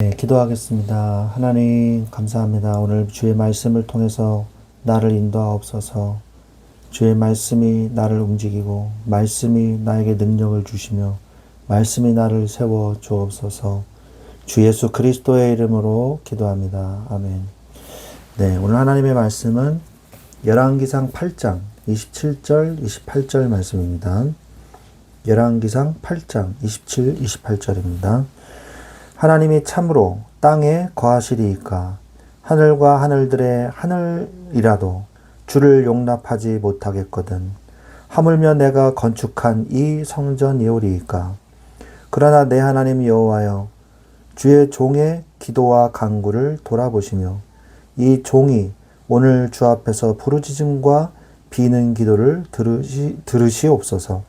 네, 기도하겠습니다. 하나님, 감사합니다. 오늘 주의 말씀을 통해서 나를 인도하옵소서. 주의 말씀이 나를 움직이고, 말씀이 나에게 능력을 주시며, 말씀이 나를 세워 주옵소서. 주 예수 그리스도의 이름으로 기도합니다. 아멘. 네, 오늘 하나님의 말씀은 열왕기상 8장 27절, 28절 말씀입니다. 열왕기상 8장 27, 28절입니다. 하나님이 참으로 땅에 거하시리이까? 하늘과 하늘들의 하늘이라도 주를 용납하지 못하겠거든. 하물며 내가 건축한 이 성전이오리이까? 그러나 내 하나님 여호와여 주의 종의 기도와 간구를 돌아보시며 이 종이 오늘 주 앞에서 부르짖음과 비는 기도를 들으시, 들으시옵소서.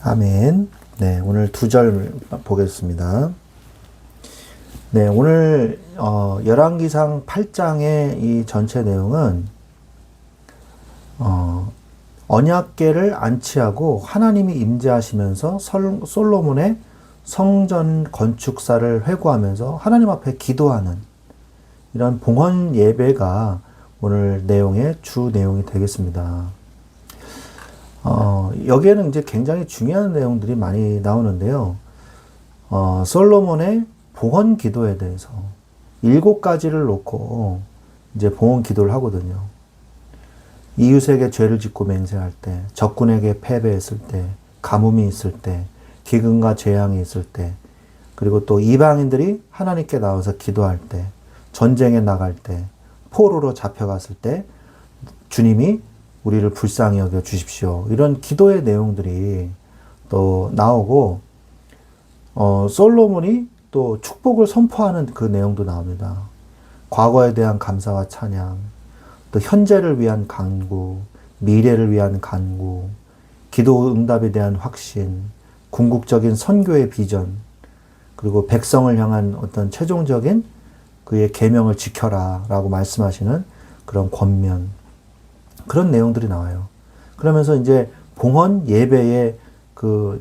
아멘. 네, 오늘 두 절 보겠습니다. 네, 오늘 어, 열왕기상 8장의 이 전체 내용은 어, 언약궤를 안치하고 하나님이 임재하시면서 설, 솔로몬의 성전 건축사를 회고하면서 하나님 앞에 기도하는 이런 봉헌 예배가 오늘 내용의 주 내용이 되겠습니다. 어, 여기에는 이제 굉장히 중요한 내용들이 많이 나오는데요. 어, 솔로몬의 봉헌 기도에 대해서 일곱 가지를 놓고 이제 봉헌 기도를 하거든요. 이웃에게 죄를 짓고 맹세할 때, 적군에게 패배했을 때, 가뭄이 있을 때, 기근과 재앙이 있을 때, 그리고 또 이방인들이 하나님께 나와서 기도할 때, 전쟁에 나갈 때, 포로로 잡혀갔을 때, 주님이 우리를 불쌍히 여겨 주십시오. 이런 기도의 내용들이 또 나오고, 어, 솔로몬이 또 축복을 선포하는 그 내용도 나옵니다. 과거에 대한 감사와 찬양, 또 현재를 위한 간구, 미래를 위한 간구, 기도 응답에 대한 확신, 궁극적인 선교의 비전, 그리고 백성을 향한 어떤 최종적인 그의 계명을 지켜라라고 말씀하시는 그런 권면, 그런 내용들이 나와요. 그러면서 이제 봉헌 예배의 그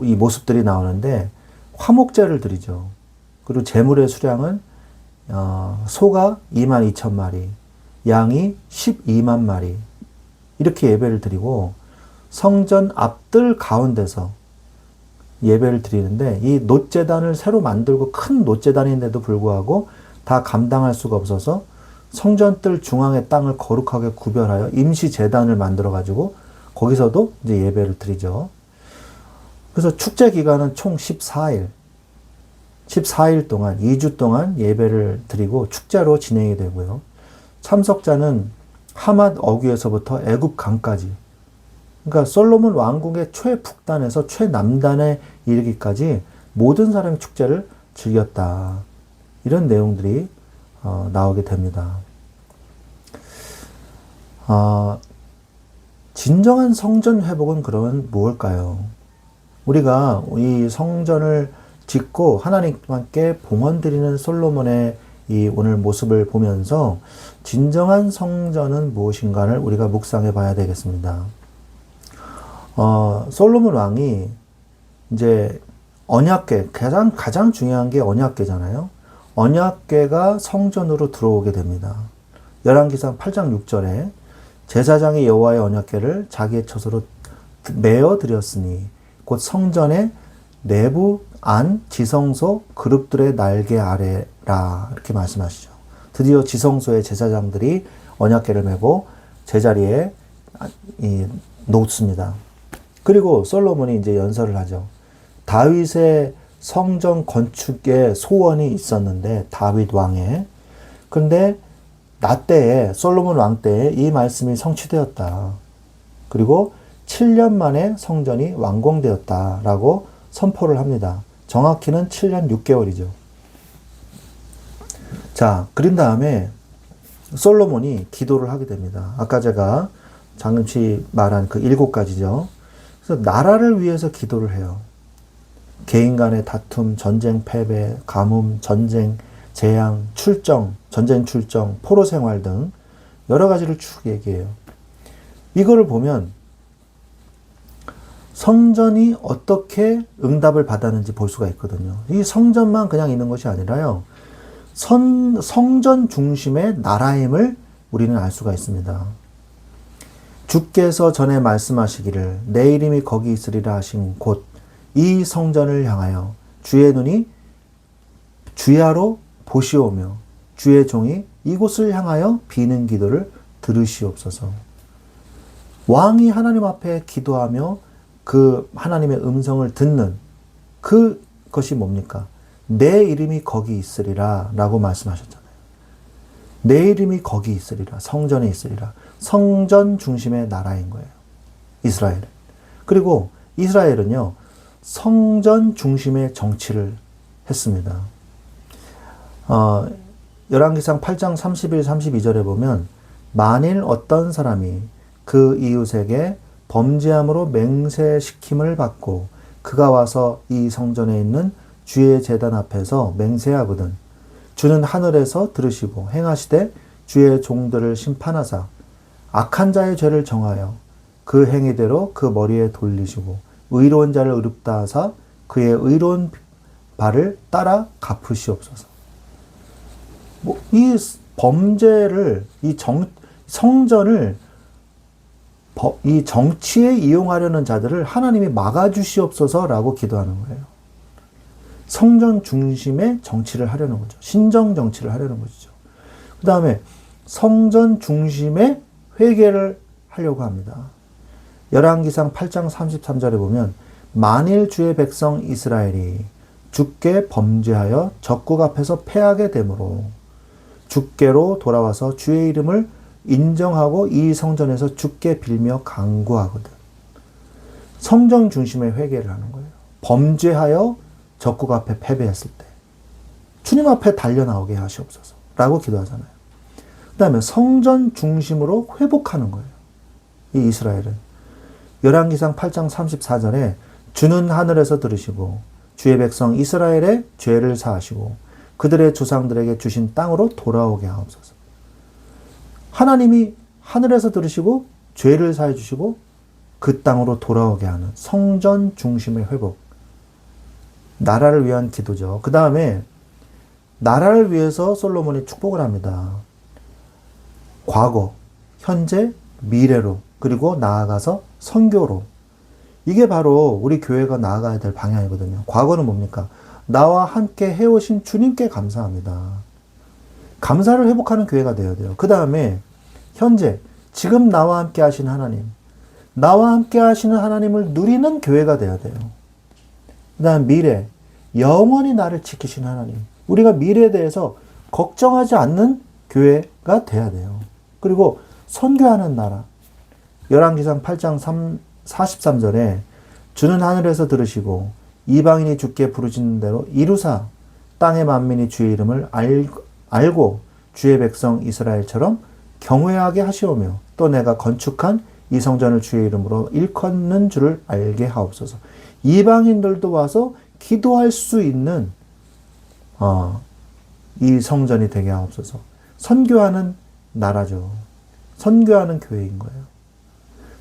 이 모습들이 나오는데 화목제를 드리죠. 그리고 제물의 수량은 어, 소가 2만 2천 마리, 양이 12만 마리 이렇게 예배를 드리고 성전 앞들 가운데서 예배를 드리는데 이 노제단을 새로 만들고 큰 노제단인데도 불구하고 다 감당할 수가 없어서 성전뜰 중앙의 땅을 거룩하게 구별하여 임시 재단을 만들어 가지고 거기서도 이제 예배를 드리죠. 그래서 축제 기간은 총 14일. 14일 동안 2주 동안 예배를 드리고 축제로 진행이 되고요. 참석자는 하맛 어귀에서부터 애굽 강까지 그러니까 솔로몬 왕국의 최북단에서 최남단에 이르기까지 모든 사람이 축제를 즐겼다. 이런 내용들이 어, 나오게 됩니다. 어, 진정한 성전 회복은 그러면 무엇일까요? 우리가 이 성전을 짓고 하나님께 봉헌 드리는 솔로몬의 이 오늘 모습을 보면서 진정한 성전은 무엇인가를 우리가 묵상해 봐야 되겠습니다. 어, 솔로몬 왕이 이제 언약궤 가장 가장 중요한 게 언약궤잖아요. 언약궤가 성전으로 들어오게 됩니다. 열왕기상 8장 6절에 제사장이 여호와의 언약궤를 자기의 처소로 메어 드렸으니 곧 성전의 내부 안 지성소 그룹들의 날개 아래라 이렇게 말씀하시죠. 드디어 지성소의 제사장들이 언약궤를 메고 제자리에 놓습니다. 그리고 솔로몬이 이제 연설을 하죠. 다윗의 성전 건축의 소원이 있었는데 다윗 왕의 그런데 나 때에 솔로몬 왕 때에 이 말씀이 성취되었다. 그리고 7년 만에 성전이 완공되었다라고 선포를 합니다. 정확히는 7년 6개월이죠. 자, 그린 다음에 솔로몬이 기도를 하게 됩니다. 아까 제가 잠시 말한 그 일곱 가지죠. 그래서 나라를 위해서 기도를 해요. 개인 간의 다툼, 전쟁 패배, 가뭄, 전쟁, 재앙, 출정, 전쟁 출정, 포로 생활 등 여러 가지를 쭉 얘기해요. 이거를 보면 성전이 어떻게 응답을 받았는지 볼 수가 있거든요. 이 성전만 그냥 있는 것이 아니라요. 선, 성전 중심의 나라임을 우리는 알 수가 있습니다. 주께서 전에 말씀하시기를 내 이름이 거기 있으리라 하신 곳 이 성전을 향하여 주의 눈이 주야로 보시오며 주의 종이 이곳을 향하여 비는 기도를 들으시옵소서. 왕이 하나님 앞에 기도하며 그 하나님의 음성을 듣는 그것이 뭡니까? 내 이름이 거기 있으리라 라고 말씀하셨잖아요. 내 이름이 거기 있으리라. 성전에 있으리라. 성전 중심의 나라인 거예요. 이스라엘은. 그리고 이스라엘은요, 성전 중심의 정치를 했습니다. 어, 열왕기상 8장 31, 32절에 보면 만일 어떤 사람이 그 이웃에게 범죄함으로 맹세시킴을 받고 그가 와서 이 성전에 있는 주의 재단 앞에서 맹세하거든 주는 하늘에서 들으시고 행하시되 주의 종들을 심판하사 악한 자의 죄를 정하여 그 행위대로 그 머리에 돌리시고 의로운 자를 의롭다 하사 그의 의로운 발을 따라 갚으시옵소서. 뭐, 이 범죄를, 이 정, 성전을 이 정치에 이용하려는 자들을 하나님이 막아주시옵소서라고 기도하는 거예요. 성전 중심의 정치를 하려는 거죠. 신정 정치를 하려는 것이죠. 그 다음에 성전 중심의 회개를 하려고 합니다. 열왕기상 8장 33절에 보면 만일 주의 백성 이스라엘이 주께 범죄하여 적국 앞에서 패하게 되므로 주께로 돌아와서 주의 이름을 인정하고 이 성전에서 주께 빌며 강구하거든. 성전 중심의 회개를 하는 거예요. 범죄하여 적국 앞에 패배했을 때 주님 앞에 달려 나오게 하시옵소서. 라고 기도하잖아요. 그 다음에 성전 중심으로 회복하는 거예요. 이 이스라엘은. 열왕기상 8장 34절에 주는 하늘에서 들으시고 주의 백성 이스라엘의 죄를 사하시고 그들의 조상들에게 주신 땅으로 돌아오게 하옵소서. 하나님이 하늘에서 들으시고 죄를 사해 주시고 그 땅으로 돌아오게 하는 성전 중심의 회복. 나라를 위한 기도죠. 그 다음에 나라를 위해서 솔로몬이 축복을 합니다. 과거, 현재, 미래로 그리고 나아가서 선교로 이게 바로 우리 교회가 나아가야 될 방향이거든요. 과거는 뭡니까? 나와 함께 해오신 주님께 감사합니다. 감사를 회복하는 교회가 되어야 돼요. 그 다음에 현재 지금 나와 함께 하신 하나님, 나와 함께 하시는 하나님을 누리는 교회가 되어야 돼요. 그 다음 미래, 영원히 나를 지키신 하나님. 우리가 미래에 대해서 걱정하지 않는 교회가 돼야 돼요. 그리고 선교하는 나라. 열왕기상 8장 3, 43절에 주는 하늘에서 들으시고 이방인이 주께 부르짖는 대로 이루사 땅의 만민이 주의 이름을 알, 알고 주의 백성 이스라엘처럼 경외하게 하시오며 또 내가 건축한 이 성전을 주의 이름으로 일컫는 줄을 알게 하옵소서. 이방인들도 와서 기도할 수 있는 어, 이 성전이 되게 하옵소서. 선교하는 나라죠. 선교하는 교회인 거예요.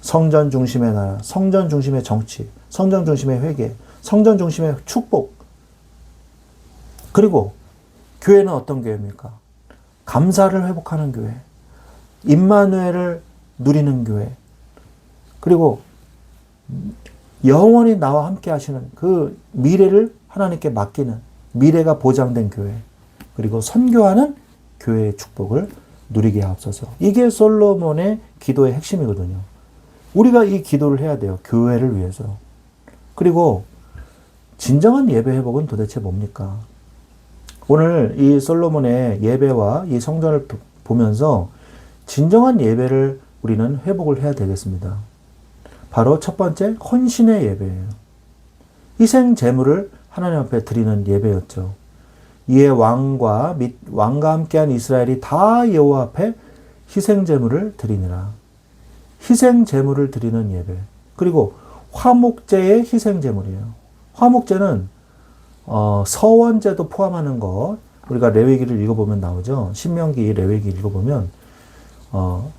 성전 중심의 나라, 성전 중심의 정치, 성전 중심의 회개, 성전 중심의 축복. 그리고 교회는 어떤 교회입니까? 감사를 회복하는 교회, 임마누엘을 누리는 교회, 그리고 영원히 나와 함께 하시는 그 미래를 하나님께 맡기는 미래가 보장된 교회, 그리고 선교하는 교회의 축복을 누리게 하옵소서. 이게 솔로몬의 기도의 핵심이거든요. 우리가 이 기도를 해야 돼요. 교회를 위해서. 그리고 진정한 예배 회복은 도대체 뭡니까? 오늘 이 솔로몬의 예배와 이 성전을 보면서 진정한 예배를 우리는 회복을 해야 되겠습니다. 바로 첫 번째 헌신의 예배예요. 희생 제물을 하나님 앞에 드리는 예배였죠. 이에 왕과 및 왕과 함께한 이스라엘이 다 여호와 앞에 희생 제물을 드리니라. 희생 제물을 드리는 예배. 그리고 화목제의 희생 제물이에요. 화목제는 어, 서원제도 포함하는 것. 우리가 레위기를 읽어보면 나오죠. 신명기 레위기 읽어보면 어,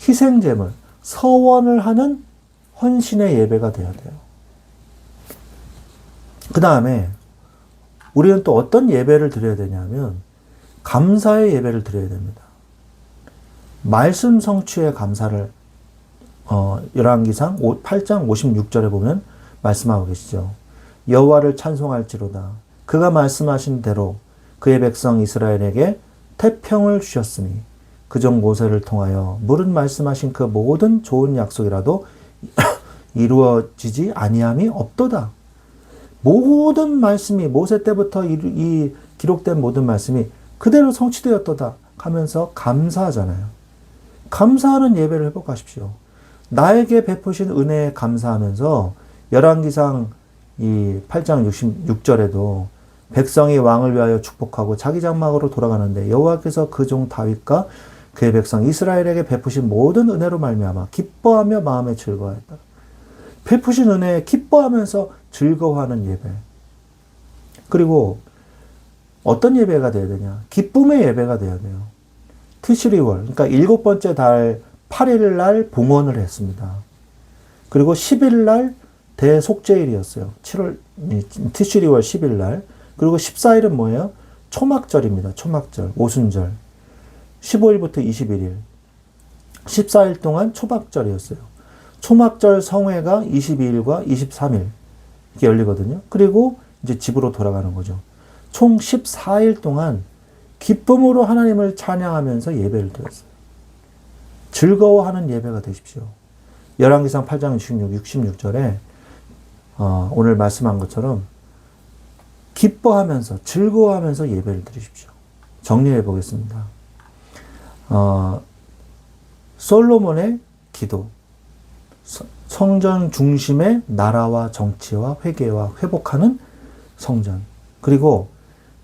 희생 제물, 서원을 하는 헌신의 예배가 되어야 돼요. 그 다음에 우리는 또 어떤 예배를 드려야 되냐면 감사의 예배를 드려야 됩니다. 말씀 성취에 감사를 어, 열왕기상 8장 56절에 보면 말씀하고 계시죠. 여호와를 찬송할지로다. 그가 말씀하신 대로 그의 백성 이스라엘에게 태평을 주셨으니 그종 모세를 통하여 물은 말씀하신 그 모든 좋은 약속이라도 이루어지지 아니함이 없도다. 모든 말씀이 모세 때부터 이, 이 기록된 모든 말씀이 그대로 성취되었도다 하면서 감사하잖아요. 감사하는 예배를 회복하십시오. 나에게 베푸신 은혜에 감사하면서 열왕기상 이 8장 66절에도 백성이 왕을 위하여 축복하고 자기 장막으로 돌아가는데 여호와께서 그 종 다윗과 그의 백성 이스라엘에게 베푸신 모든 은혜로 말미암아 기뻐하며 마음에 즐거워했다. 베푸신 은혜에 기뻐하면서 즐거워하는 예배. 그리고 어떤 예배가 돼야 되냐? 기쁨의 예배가 돼야 돼요. 티슈리월, 그러니까 일곱 번째 달 8일 날 봉헌을 했습니다. 그리고 10일 날 대속죄일이었어요. 7월 티슈리월 10일 날. 그리고 14일은 뭐예요? 초막절입니다. 초막절, 오순절. 15일부터 21일. 14일 동안 초막절이었어요. 초막절 성회가 22일과 23일 이렇게 열리거든요. 그리고 이제 집으로 돌아가는 거죠. 총 14일 동안 기쁨으로 하나님을 찬양하면서 예배를 드렸어요. 즐거워하는 예배가 되십시오. 열왕기상 8장 66, 66절에 어, 오늘 말씀한 것처럼 기뻐하면서 즐거워하면서 예배를 드리십시오. 정리해 보겠습니다. 어, 솔로몬의 기도, 성전 중심의 나라와 정치와 회개와 회복하는 성전, 그리고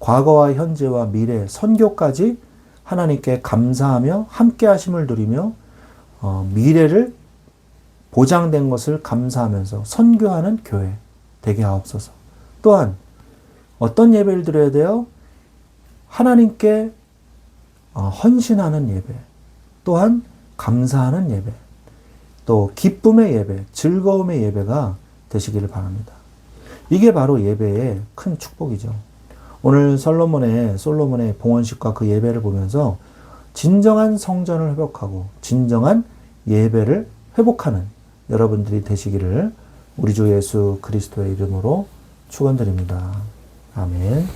과거와 현재와 미래, 선교까지 하나님께 감사하며 함께 하심을 누리며 어, 미래를 보장된 것을 감사하면서 선교하는 교회 되게 하옵소서. 또한 어떤 예배를 드려야 돼요? 하나님께 어, 헌신하는 예배, 또한 감사하는 예배, 또 기쁨의 예배, 즐거움의 예배가 되시기를 바랍니다. 이게 바로 예배의 큰 축복이죠. 오늘 솔로몬의 솔로몬의 봉헌식과 그 예배를 보면서 진정한 성전을 회복하고 진정한 예배를 회복하는 여러분들이 되시기를 우리 주 예수 그리스도의 이름으로 축원드립니다. 아멘.